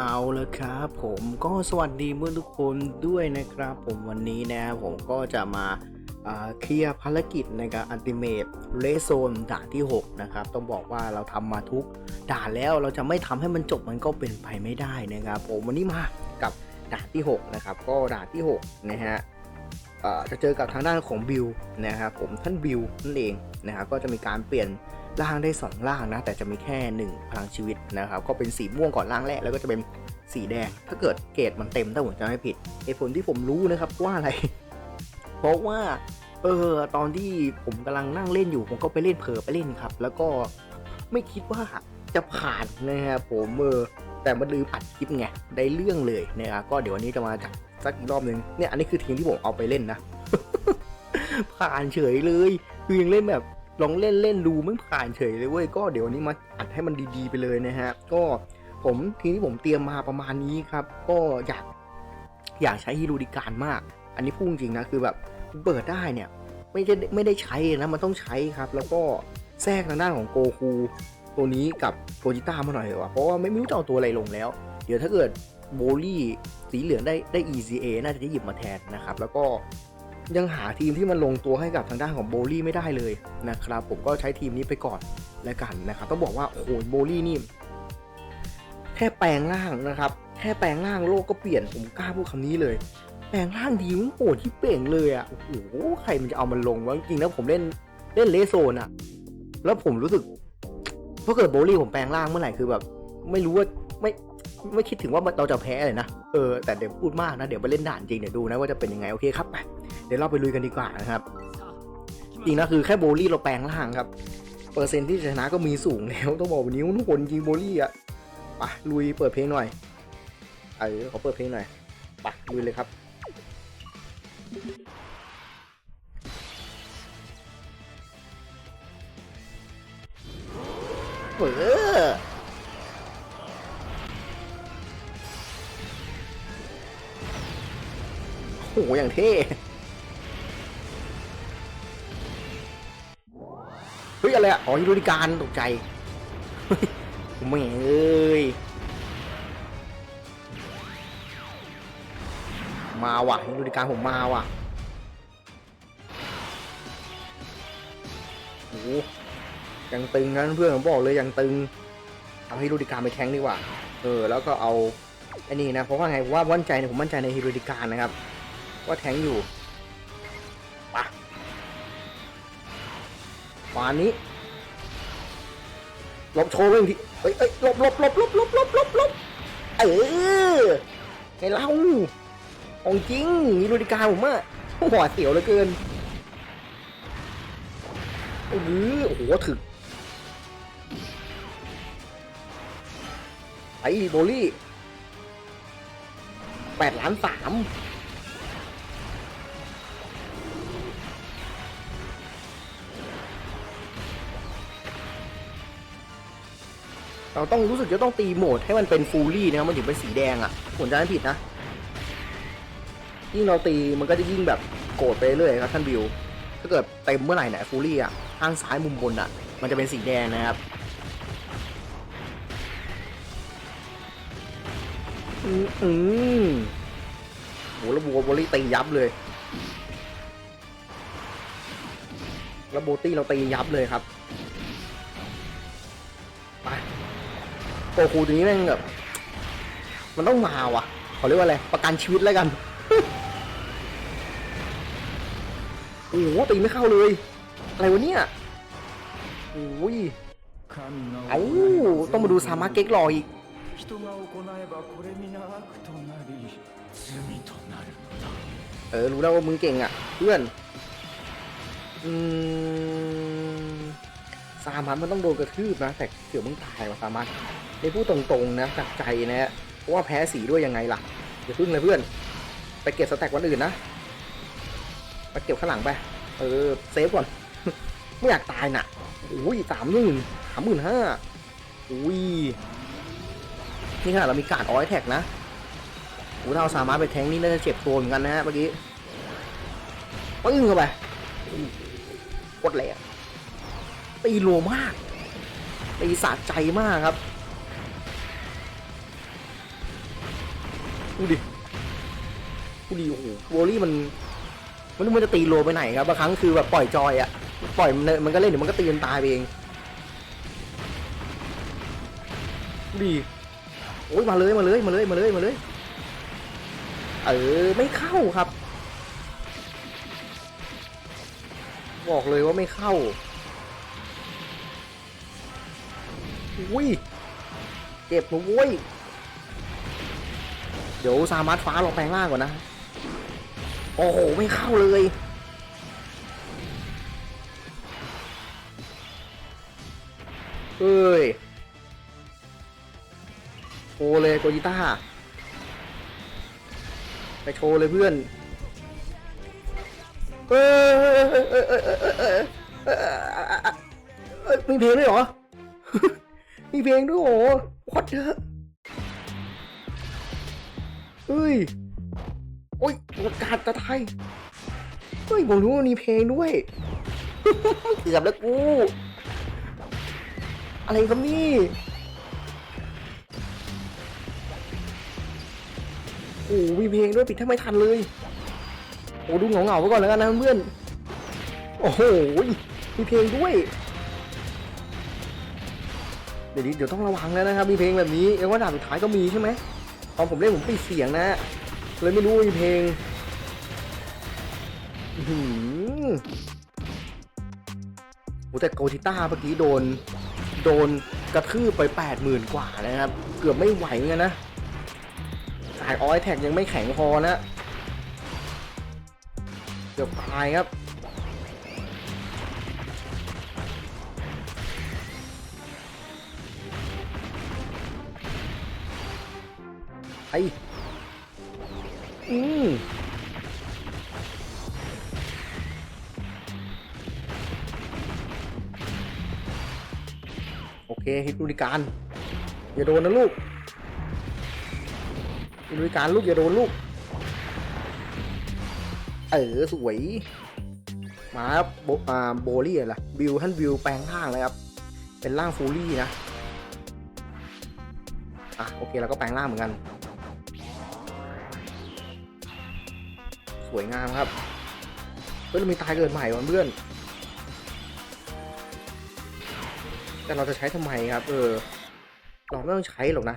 เอาละครับผมก็สวัสดีเมื่อทุกคนด้วยนะครับ ผมวันนี้นะผมก็จะมาเคลียร์ภารกิจในการอันติเมตเลโซนด่านที่ 6 นะครับ ต้องบอกว่าเราทำมาทุกด่านแล้วเราจะไม่ทำให้มันจบมันก็เป็นไปไม่ได้นะครับ ผมวันนี้มากับด่านที่ 6 นะครับ ก็ด่านที่ 6 นะฮะ จะเจอกับทางด้านของบิลนะครับผมท่านบิลนั่นเองนะครับก็จะมีการเปลี่ยนร่างได้ 2 ร่างนะ แต่จะมีแค่ 1 พลังชีวิตนะครับ ก็เป็นสีม่วงก่อนร่างแรกแล้วก็จะเป็นสีแดง ถ้าเกิดเกรดมันเต็มถ้าผมจะไม่ผิดเหตุผลที่ผมรู้นะครับว่าอะไร เพราะว่าเออตอนที่ผมกำลังนั่งเล่นอยู่ ผมก็ไปเล่นเผลอไปเล่นครับ แล้วก็ไม่คิดว่าจะผ่านนะครับผมเออแต่มันลืมอัดคลิปไงได้เรื่องเลยนะครับก็เดี๋ยววันนี้จะมาจัด สักอีกรอบนึงเนี่ยอันนี้คือทีมที่ผมเอาไปเล่นนะผ่านเฉยเลยคือยังเล่นแบบลองเล่นเล่นดูไม่ผ่านเฉยเลยเว้ยก็เดี๋ยววันนี้มาอัดให้มันดีๆไปเลยนะฮะ ก็ผมทีนี้ผมเตรียมมาประมาณนี้ครับ ก็อยากอยากใช้ฮิรูดิการมาก อันนี้พูดจริงนะคือแบบเปิดได้เนี่ย ไม่ได้ไม่ได้ใช้นะมันต้องใช้ครับ แล้วก็แทรกทางด้านของโกคูตัวนี้กับโกจิต้ามาหน่อยดีกว่าเพราะว่าไม่รู้จะเอาตัวอะไรลงแล้ว เดี๋ยวถ้าเกิด โบลี่สีเหลืองได้ได้ ECA น่าจะได้หยิบมาแทนนะครับ แล้วก็ยังหาทีมที่มันลงตัวให้กับทางด้านของโบลี่ไม่ได้เลยนะครับ ผมก็ใช้ทีมนี้ไปก่อนแล้วกันนะครับ ต้องบอกว่าโอ้โหโบลี่นี่แค่แปลงร่างนะครับ แค่แปลงร่างโลกก็เปลี่ยนผมกล้าพูดคำนี้เลย แปลงร่างดีมันโหดที่เป่งเลยอะโอ้โหใครมันจะเอามันลงวะจริงๆแล้วผมเล่นเล่นเลโซนอะ แล้วผมรู้สึกถ้าเกิดโบลี่ผมแปลงร่างเมื่อไหร่คือแบบ ไม่รู้ว่า ไม่คิดถึงว่าเราจะแพ้เลยนะ เออ แต่เดี๋ยวพูดมากนะ เดี๋ยวไปเล่นด่านจริงเดี๋ยวดูนะว่าจะเป็นยังไง โอเคครับไปเดี๋ยวเราไปลุยกันดีกว่านะครับ จริงนะคือแค่โบลี่เราแปลงร่างครับ เปอร์เซ็นต์ที่ชนะก็มีสูงแล้วต้องบอกวันนี้ทุกคนจริงโบลี่อะไปลุยเปิดเพลงหน่อยเออขอเปิดเพลงหน่อยไปลุยเลยครับเออ หอย่างเท่เฮ้ยอะไรอะอ๋อฮิโรดิการตกใจแม่เอ้ยมาว่ะฮิโรดิการผมมาว่ะโอ้โหยังตึงนะเพื่อนผมบอกเลยยังตึงเอาฮิโรดิการไปแทงดีกว่า เออ แล้วก็เอาไอ้นี่นะ เพราะว่าไงว่ามั่นใจเนี่ยผมมั่นใจในฮิโรดิการนะครับ ว่าแทงอยู่ไปะปานนี้หลบโชว์เรื่องที่เอ้ยเอ้ยหลบหลบหลบหลบหลบหลบหลบหลบเออไงเล่าของจริงฮิโรดิการผมอะหัวเสียวเหลือเกินเออโอ้โหถึกไอ้โบลี่แปดล้านสาม เราต้องรู้สึกจะต้องตีโหมดให้มันเป็นฟูลี่นะครับมันถึงเป็นสีแดงอะ่ะผมจะไม่ผิดนะ ยิ่งเราตีมันก็จะยิ่งแบบโกรธไปเรื่อยครับท่านบิว ถ้าเกิดเต็มเมื่อไหร่เนี่ยฟูลี่อะข้างซ้ายมุมบนอะ มันจะเป็นสีแดงนะครับอืมอืมโหแล้วบัวบอลลี่ตียับเลยแล้วโบตี้เราตียับเลยครับ โกคูตัวนี้แม่งแบบมันต้องมาว่ะขอเรียกว่าอะไรประกันชีวิตแล้วกันโอ้โหตีไม่เข้าเลย อะไรวะเนี่ยโอ้ยเอาต้องมาดูสามารถเก๊กรออีกเออรู้แล้วว่ามึงเก่งอะ เพื่อน อืม สามัญมันต้องโดนกระทืบนะ แต่เดี๋ยวมึงตายว่ะสามัญในพูดตรงๆนะจากใจนะฮะเพราะว่าแพ้สีด้วยยังไงล่ะอย่าพึ่งเลยเพื่อน ไปเก็บสแต็กวันอื่นนะไปเก็บข้างหลังไป เออเซฟก่อนไม่อยากตายน่ะอุ้ยสามหมื่นสามหมื่นห้าอุ้ยนี่ขนาดเรามีการออยแท็กนะอ้ถ้าเอาสามารถไปแทงนี่น่าจะเจ็บตัวเหมือนกันนะฮะเมื่อกี้ปึ้งเข้าไปกดแหลก ตีโลมาก ตีสะใจมากครับ ดูดิ ดูดิโอ้โหโบลี่มัน มันมันจะตีโลไปไหนครับบางครั้งคือแบบปล่อยจอยอะปล่อยมันเลยมันก็เล่นเดี๋ยวมันก็ตีมันตายไปเองดูดิโอ้ยมาเลยมาเลยมาเลยมาเลยมาเลย เออไม่เข้าครับ บอกเลยว่าไม่เข้า อุ้ยเจ็บนะเว้ยเดี๋ยวสามารถฟ้าลองแปลงร่างก่อนนะ โอ้โห ไม่เข้าเลย เอ้ยโชว์เลยโกจิต้า ไปโชว์เลยเพื่อนเอ้ยมีเพลงด้วยเหรอ มีเพลงด้วยโอ้วัดเถอะเฮ้ย โอ้ยประกาศตะไทยเฮ้ยผมรู้ว่ามีเพลงด้วย เกือบแล้วกู อะไรครับนี่โอ้มีเพลงด้วยปิดแทบไม่ทันเลยโอ้ดูเหงาเหงาๆไปก่อนแล้วกันนะเพื่อน โอ้โหมีเพลงด้วย ดี๋ยวนี้เดี๋ยวต้องระวังแล้วนะครับ มีเพลงแบบนี้ เอ็ว่าด่านสุดท้ายก็มีใช่ไหมตอนผมเล่นผมปิดเสียงนะเลยไม่รู้มีเพลงหือโอ้แต่โกติต้าเมื่อกี้โดน โดนกระทืบไปแปดหมื่นกว่านะครับ เกือบไม่ไหวเหมือนกันนะสายออยแท็กยังไม่แข็งพอนะ เกือบตายครับ ไออืมโอเคฮิตบริการอย่าโดนนะลูกฮิตบริการลูกอย่าโดนลูก เออสวย มาครับโบอ่าโบลี่อะไรล่ะบิวท่านบิวแปลงร่างเลยครับ เป็นร่างฟูลี่นะ อะโอเคเราก็แปลงร่างเหมือนกัน สวยงามครับ เฮ้ยเรามีตายเกิดใหม่ว่ะเพื่อน แต่เราจะใช้ทำไมครับ เออ เราไม่ต้องใช้หรอกนะ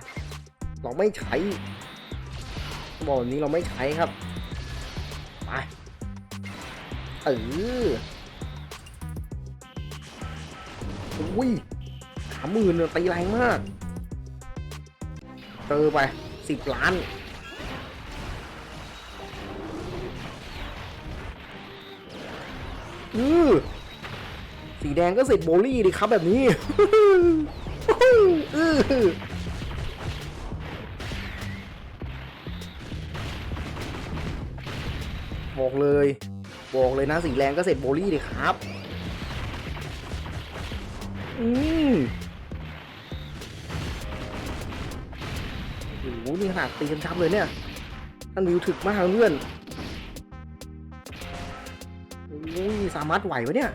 เราไม่ใช้ บอกแบบนี้เราไม่ใช้ครับ ไป เอออุ้ยสามหมื่นเนี่ยตีแรงมาก เจอไปสิบล้าน อือสีแดงก็เสร็จโบลี่ดิครับแบบนี้ อือบอกเลย บอกเลยนะสีแดงก็เสร็จโบลี่ดิครับ อืมโอ้โหนี่ขนาดตีกันชับเลยเนี่ยท่านวิวถึกมากเพื่อน สามารถไหวปะเนี่ย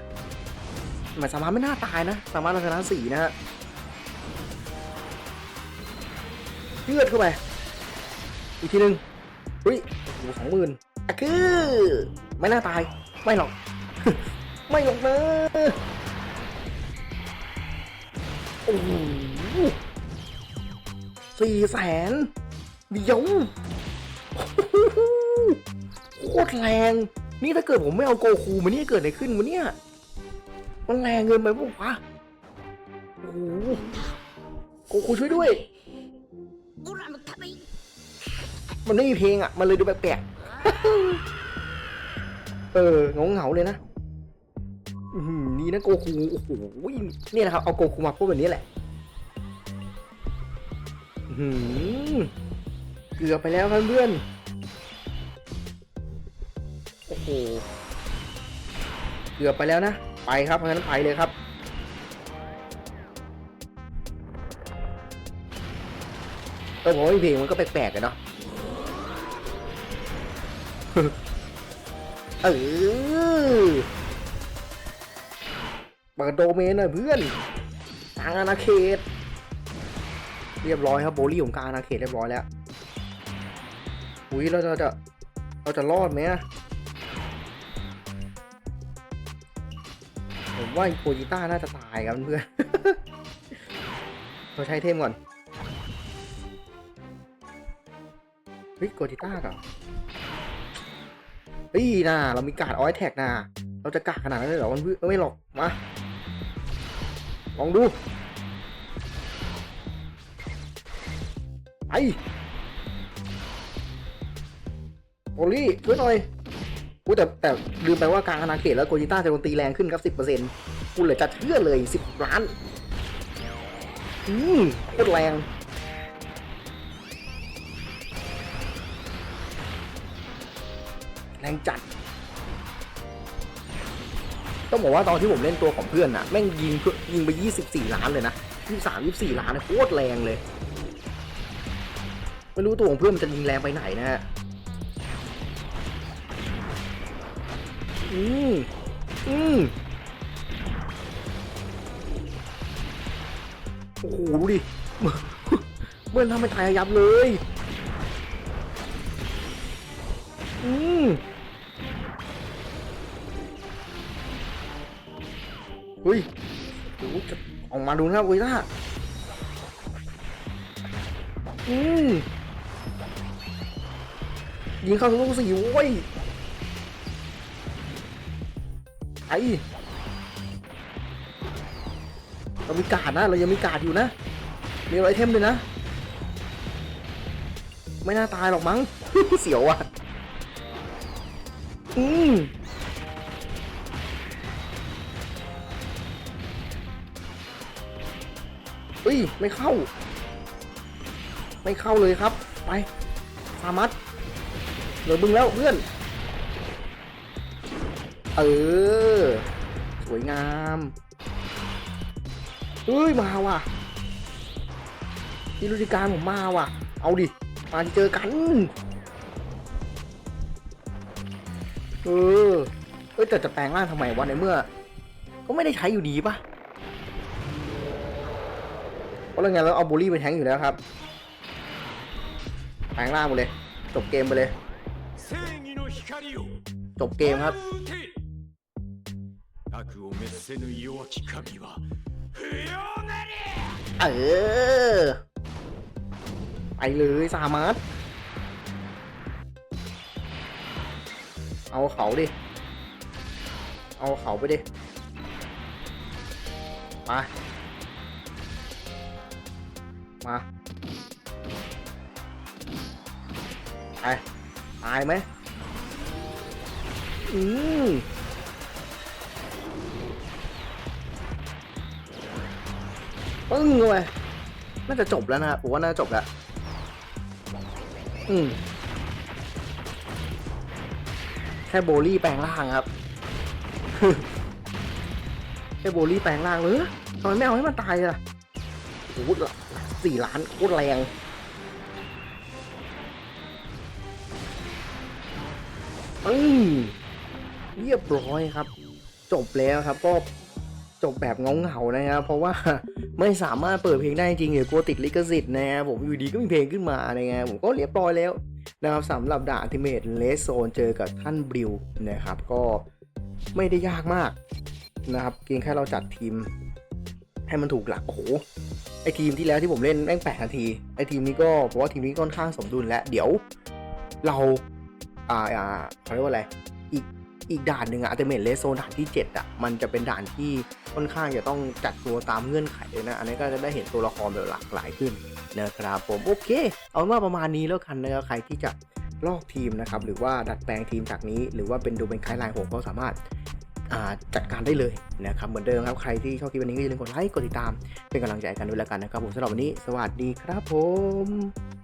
หมายสามารถไม่น่าตายนะ สามารถเราชนะสี่นะฮะเลือดเข้าไป อีกทีหนึ่งเฮ้ยโอ้สองหมื่นคือ ไม่น่าตาย ไม่หรอก ไม่หรอกนะโอ้โหสี่แสนเดี๋ยวโคตรแรง นี่ถ้าเกิดผมไม่เอาโกคูมานี่เกิดอะไรขึ้นวะเนี่ย มันแรงเงินไปปะวะโอ้โหโกคูช่วยด้วย มันไม่มีเพลงอะ มันเลยดูแปลกๆเอองงเหงาเลยนะนี่นะโกคูโอ้โหนี่นะครับ เอาโกคูมาพูดแบบนี้แหละเกือบไปแล้วเพื่อน หเกือบไปแล้วนะ ไปครับงั้นไปเลยครับ เออผมว่าเพลงมันก็แปลกๆกันเนาะเออเปิดโดเมนหน่อยเพื่อนกลางอาณาเขต เรียบร้อยครับโบลี่ของกลางอาณาเขตเรียบร้อยแล้ว อุ้ยเราจะจะเราจะรอดไหม ผมว่าโคจิต้าน่าจะตายครับเพื่อนเราใช้เทมก่อนเฮ้ยโกจิต้าก่อเฮ้ยนะเรามีการ์ดออยแท็กนะเราจะกากขนาดนั้นเลยเหรอมันเพื่อนไม่หรอกมาลองดูไปโอลี่ช่วยหน่อย อุ้ยแต่แต่ลืมไปว่ากลางอนาเขตแล้วโกจิต้าจะโดนตีแรงขึ้นครับสิบเปอร์เซ็นต์คุณเหลือจะเชื่อเลยสิบล้าน อืมโคตรแรงแรงจัด ต้องบอกว่าตอนที่ผมเล่นตัวของเพื่อนน่ะแม่งยิงเพื่อยิงไป 24 ล้านเลยนะ 23 24 ล้านนะโคตรแรงเลย ไม่รู้ตัวของเพื่อนมันจะยิงแรงไปไหนนะฮะ อืมอืมโอ้โหดูดิเมื่อนทำเป็นตายยับเลย อืมเฮ้ยโอ้โหจะออกมาดูนะเวยล่าอืมยิงเข้าทุกลูกสี่โว้ย ไอเรามีการ์ดนะ เรายังมีการ์ดอยู่นะ มีไอเทมด้วยนะ ไม่น่าตายหรอกมั้ง เสียวอะ อืมเฮ้ย ไม่เข้า ไม่เข้าเลยครับ ไป สามัดเหลือบึงแล้วเพื่อน เออ สวยงามเฮ้ย มาว่ะนี่ฤดูกาลผมมาว่ะ เอาดิ มาเจอกัน เออ เอ้ยแต่จะแปลงร่างทำไมวะในเมื่อ ก็ไม่ได้ใช้อยู่ดีปะเพราะแล้วไงเราเอาบูลี่ไปแทงอยู่แล้วครับแทงร่างหมดเลย จบเกมไปเลย จบเกมครับ 悪を滅せぬ弱き神は不要なり เออ ไปเลยสามัดเอาเขาดิ เอาเขาไปดิ มา มา ไป ตายไหม อืม ปึ้งเข้าไปน่าจะจบแล้วนะผมว่าน่าจะจบแล้ว อืม แค่โบลี่แปลงร่างครับ แค่โบลี่แปลงร่างเลยทำไมไม่เอาให้มันตายล่ะโอ้โหสี่ล้านโคตรแรงอืมเรียบร้อยครับ จบแล้วครับก็ จบแบบเงาเงาๆนะครับเพราะว่าไม่สามารถเปิดเพลงได้จริงเดี๋ยวกลัวติดลิขสิทธิ์นะครับผมอยู่ดีก็มีเพลงขึ้นมานะครับผมก็เรียบร้อยแล้วนะครับสำหรับด่านอัติเมตเลสโซนเจอกับท่านบริวนะครับก็ไม่ได้ยากมากนะครับเพียงแค่เราจัดทีมให้มันถูกหลักโอ้โหไอทีมที่แล้วที่ผมเล่นแม่งแปดนาทีไอทีมนี้ก็เพราะว่าทีมนี้ค่อนข้างสมดุลแล้วเดี๋ยวเราอ่าอ่าเขาเรียกว่าอะไร อีกด่านหนึ่งอะอัติเมตเลสโซนด่านที่ 7อะมันจะเป็นด่านที่ค่อนข้างจะต้องจัดตัวตามเงื่อนไขเลยนะ อันนี้ก็จะได้เห็นตัวละครแบบหลากหลายขึ้นนะครับผมโอเค เอาว่าประมาณนี้แล้วกันนะครับใครที่จะลอกทีมนะครับหรือว่าดัดแปลงทีมจากนี้ หรือว่าเป็นดูเป็นคล้ายไลน์ผมก็สามารถจัดการได้เลยนะครับเหมือนเดิมครับใครที่ชอบคลิปวันนี้ก็อย่าลืมกดไลค์กดติดตาม เป็นกำลังใจกันด้วยแล้วกันนะครับผมสำหรับวันนี้ สวัสดีครับผม